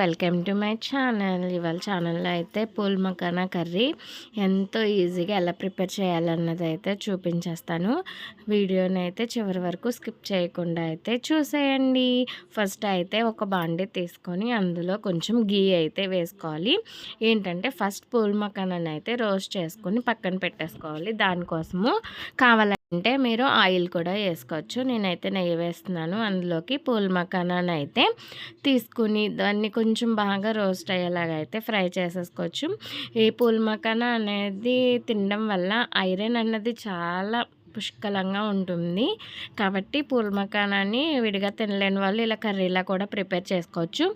Welcome to my channel. ఇవాళ ఛానల్లో అయితే పూల్ మకానా కర్రీ ఎంతో ఈజీగా ఎలా ప్రిపేర్ చేయాలన్నది అయితే చూపించేస్తాను. వీడియోని అయితే చివరి వరకు స్కిప్ చేయకుండా అయితే చూసేయండి. ఫస్ట్ అయితే ఒక బాండీ తీసుకొని అందులో కొంచెం గీ అయితే వేసుకోవాలి. ఏంటంటే ఫస్ట్ పూల్ మకానాన్ని అయితే రోస్ట్ చేసుకొని పక్కన పెట్టేసుకోవాలి. దానికోసము కావాలంటే అంటే మీరు ఆయిల్ కూడా వేసుకోవచ్చు. నేనైతే నెయ్యి వేస్తున్నాను. అందులోకి పూల్ మకానాన్ని అయితే తీసుకుని దాన్ని కొంచెం బాగా రోస్ట్ అయ్యేలాగా అయితే ఫ్రై చేసేసుకోవచ్చు. ఈ పూల్ మకానా అనేది తినడం వల్ల ఐరన్ అన్నది చాలా పుష్కలంగా ఉంటుంది. కాబట్టి పూల్మకానాన్ని విడిగా తినలేని వాళ్ళు ఇలా కర్రీలా కూడా ప్రిపేర్ చేసుకోవచ్చు.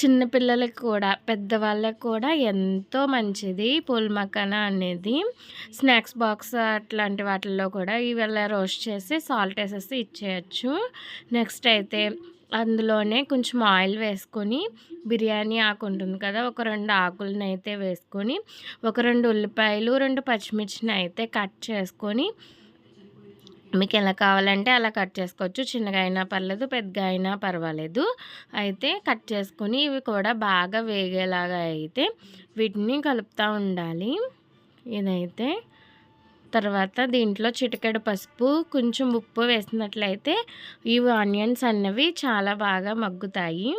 చిన్నపిల్లలకి కూడా పెద్దవాళ్ళకి కూడా ఎంతో మంచిది పూల్మకానా అనేది. స్నాక్స్ బాక్స్ అట్లాంటి వాటిల్లో కూడా ఇవాళ రోస్ట్ చేసి సాల్ట్ వేసేసి ఇచ్చేయచ్చు. నెక్స్ట్ అయితే అందులోనే కొంచెం ఆయిల్ వేసుకొని బిర్యానీ ఆకు ఉంటుంది కదా ఒక రెండు ఆకులను అయితే వేసుకొని ఒక రెండు ఉల్లిపాయలు రెండు పచ్చిమిర్చిని అయితే కట్ చేసుకొని మీకు ఎలా కావాలంటే అలా కట్ చేసుకోవచ్చు. చిన్నగా అయినా పర్లేదు పెద్దగా అయినా పర్వాలేదు. అయితే కట్ చేసుకొని ఇవి కూడా బాగా వేగేలాగా అయితే వీటిని కలుపుతూ ఉండాలి. ఇదైతే తర్వాత దీంట్లో చిటికెడు పసుపు కొంచెం ఉప్పు వేసినట్లయితే ఈ ఆనియన్స్ అన్నవి చాలా బాగా మగ్గుతాయి.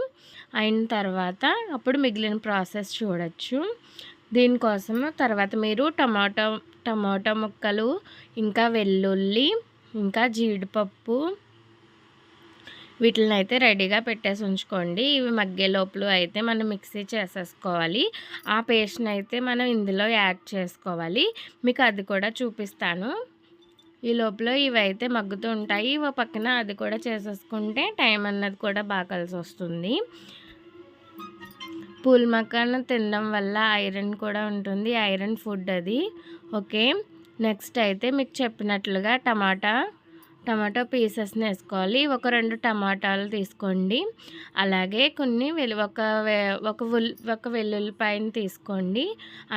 అయిన తర్వాత అప్పుడు మిగిలిన ప్రాసెస్ చూడొచ్చు. దీనికోసం తర్వాత మీరు టమాటో టమాటో ముక్కలు ఇంకా వెల్లుల్లి ఇంకా జీడిపప్పు వీటిని అయితే రెడీగా పెట్టేసి ఉంచుకోండి. ఇవి మగ్గే లోపల అయితే మనం మిక్సీ చేసేసుకోవాలి. ఆ పేస్ట్ని అయితే మనం ఇందులో యాడ్ చేసుకోవాలి. మీకు అది కూడా చూపిస్తాను. ఈ లోపల ఇవి అయితే మగ్గుతూ ఉంటాయి. ఇవి పక్కన అది కూడా చేసేసుకుంటే టైం అన్నది కూడా బాగా కలిసి వస్తుంది. పూల్ మకాన తినడం వల్ల ఐరన్ కూడా ఉంటుంది. ఐరన్ ఫుడ్ అది. ఓకే. నెక్స్ట్ అయితే మీకు చెప్పినట్లుగా టమాటా టమాటో పీసెస్ని వేసుకోవాలి. ఒక రెండు టమాటాలు తీసుకోండి. అలాగే కొన్ని వెలు ఒక ఒక ఉల్ ఒక వెల్లుల్లిపాయని తీసుకోండి.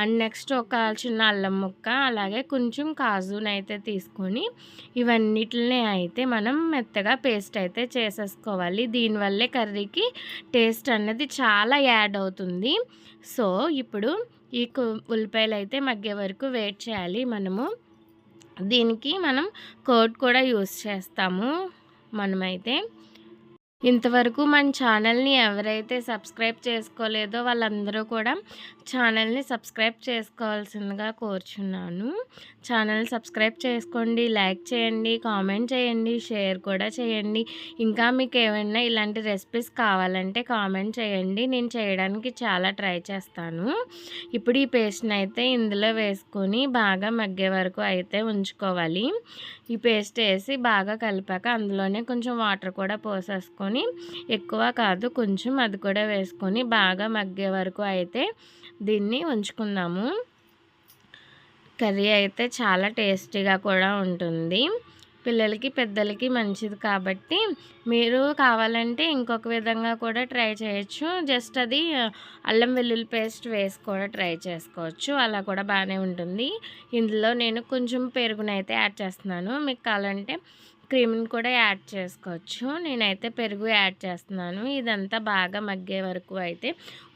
అండ్ నెక్స్ట్ ఒక చిన్న అల్లం ముక్క అలాగే కొంచెం కాజుని అయితే తీసుకొని ఇవన్నిటిని అయితే మనం మెత్తగా పేస్ట్ అయితే చేసేసుకోవాలి. దీనివల్లే కర్రీకి టేస్ట్ అన్నది చాలా యాడ్ అవుతుంది. సో ఇప్పుడు ఈ ఉల్లిపాయలు అయితే మగ్గే వరకు వెయిట్ చేయాలి. మనము దీనికి మనం కోడ్ కూడా యూస్ చేస్తాము మనమైతే. ఇంతవరకు మన ఛానల్ని ఎవరైతే సబ్స్క్రైబ్ చేసుకోలేదో వాళ్ళందరూ కూడా ఛానల్ని సబ్స్క్రైబ్ చేసుకోవాల్సిందిగా కోరుచున్నాను. ఛానల్ సబ్స్క్రైబ్ చేసుకోండి లైక్ చేయండి కామెంట్ చేయండి షేర్ కూడా చేయండి. ఇంకా మీకు ఏమైనా ఇలాంటి రెసిపీస్ కావాలంటే కామెంట్ చేయండి. నేను చేయడానికి చాలా ట్రై చేస్తాను. ఇప్పుడు ఈ పేస్ట్ని అయితే ఇందులో వేసుకొని బాగా మగ్గే వరకు అయితే ఉంచుకోవాలి. ఈ పేస్ట్ వేసి బాగా కలిపాక అందులోనే కొంచెం వాటర్ కూడా పోసేసుకొని ఎక్కువ కాదు కొంచెం అది కూడా వేసుకొని బాగా మగ్గే వరకు అయితే దీన్ని ఉంచుకుందాము. కర్రీ అయితే చాలా టేస్టీగా కూడా ఉంటుంది. పిల్లలకి పెద్దలకి మంచిది కాబట్టి మీరు కావాలంటే ఇంకొక విధంగా కూడా ట్రై చేయొచ్చు. జస్ట్ అది అల్లం వెల్లుల్లి పేస్ట్ వేసి కూడా ట్రై చేసుకోవచ్చు. అలా కూడా బాగానే ఉంటుంది. ఇందులో నేను కొంచెం పెరుగునైతే యాడ్ చేస్తున్నాను. మీకు కావాలంటే క్రీమ్ని కూడా యాడ్ చేసుకోవచ్చు. నేనైతే పెరుగు యాడ్ చేస్తున్నాను. ఇదంతా బాగా మగ్గే వరకు అయితే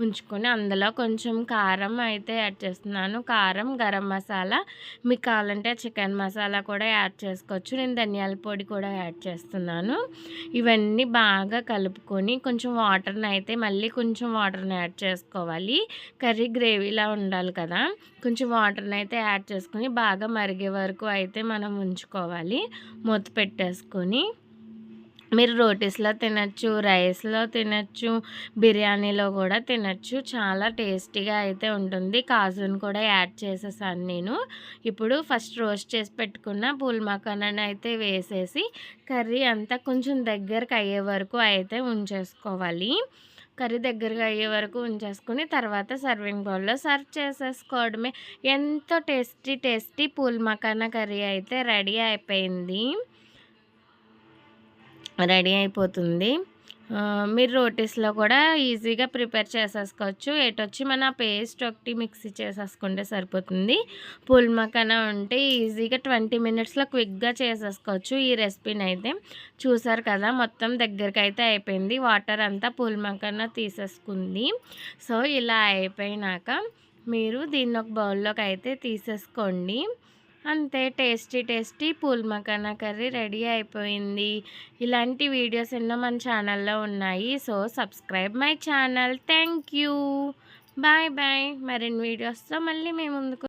ఉంచుకొని అందులో కొంచెం కారం అయితే యాడ్ చేస్తున్నాను. కారం గరం మసాలా మీకు కావాలంటే చికెన్ మసాలా కూడా యాడ్ చేసుకోవచ్చు. నేను ధనియాల పొడి కూడా యాడ్ చేస్తున్నాను. ఇవన్నీ బాగా కలుపుకొని కొంచెం వాటర్ని అయితే మళ్ళీ కొంచెం వాటర్ని యాడ్ చేసుకోవాలి. కర్రీ గ్రేవీలా ఉండాలి కదా. కొంచెం వాటర్ని అయితే యాడ్ చేసుకొని బాగా మరిగే వరకు అయితే మనం ఉంచుకోవాలి. మూత పెట్టేసుకొని మీరు రోటీస్లో తినచ్చు రైస్లో తినచ్చు బిర్యానీలో కూడా తినచ్చు. చాలా టేస్టీగా అయితే ఉంటుంది. కాజును కూడా యాడ్ చేసేసాను నేను. ఇప్పుడు ఫస్ట్ రోస్ట్ చేసి పెట్టుకున్న పూల్ మకానాన్ని అయితే వేసేసి కర్రీ అంతా కొంచెం దగ్గరకు అయ్యే వరకు అయితే ఉంచేసుకోవాలి. కర్రీ దగ్గరగా అయ్యే వరకు ఉంచేసుకుని తర్వాత సర్వింగ్ బౌల్లో సర్వ్ చేసేసుకోవడమే. ఎంతో tasty tasty phool makhana curry అయితే రెడీ అయిపోయింది. రెడీ అయిపోతుంది. మీరు రోటీస్లో కూడా ఈజీగా ప్రిపేర్ చేసేసుకోవచ్చు. ఎటొచ్చి మన పేస్ట్ ఒకటి మిక్సీ చేసేసుకుంటే సరిపోతుంది. పూల్ ఉంటే ఈజీగా ట్వంటీ మినిట్స్లో క్విక్గా చేసేసుకోవచ్చు ఈ రెసిపీని అయితే చూసారు కదా మొత్తం దగ్గరికి అయితే అయిపోయింది. వాటర్ అంతా పూల్ తీసేసుకుంది. సో ఇలా అయిపోయినాక మీరు దీన్ని ఒక బౌల్లోకి అయితే తీసేసుకోండి. అంతే tasty tasty phool makhana curry ready అయిపోయింది. ఇలాంటి వీడియోస్ ఎన్నో మన ఛానల్లో ఉన్నాయి. So subscribe my channel. Thank you bye bye. మరిన్ని వీడియోస్తో మళ్ళీ మేము ముందుకు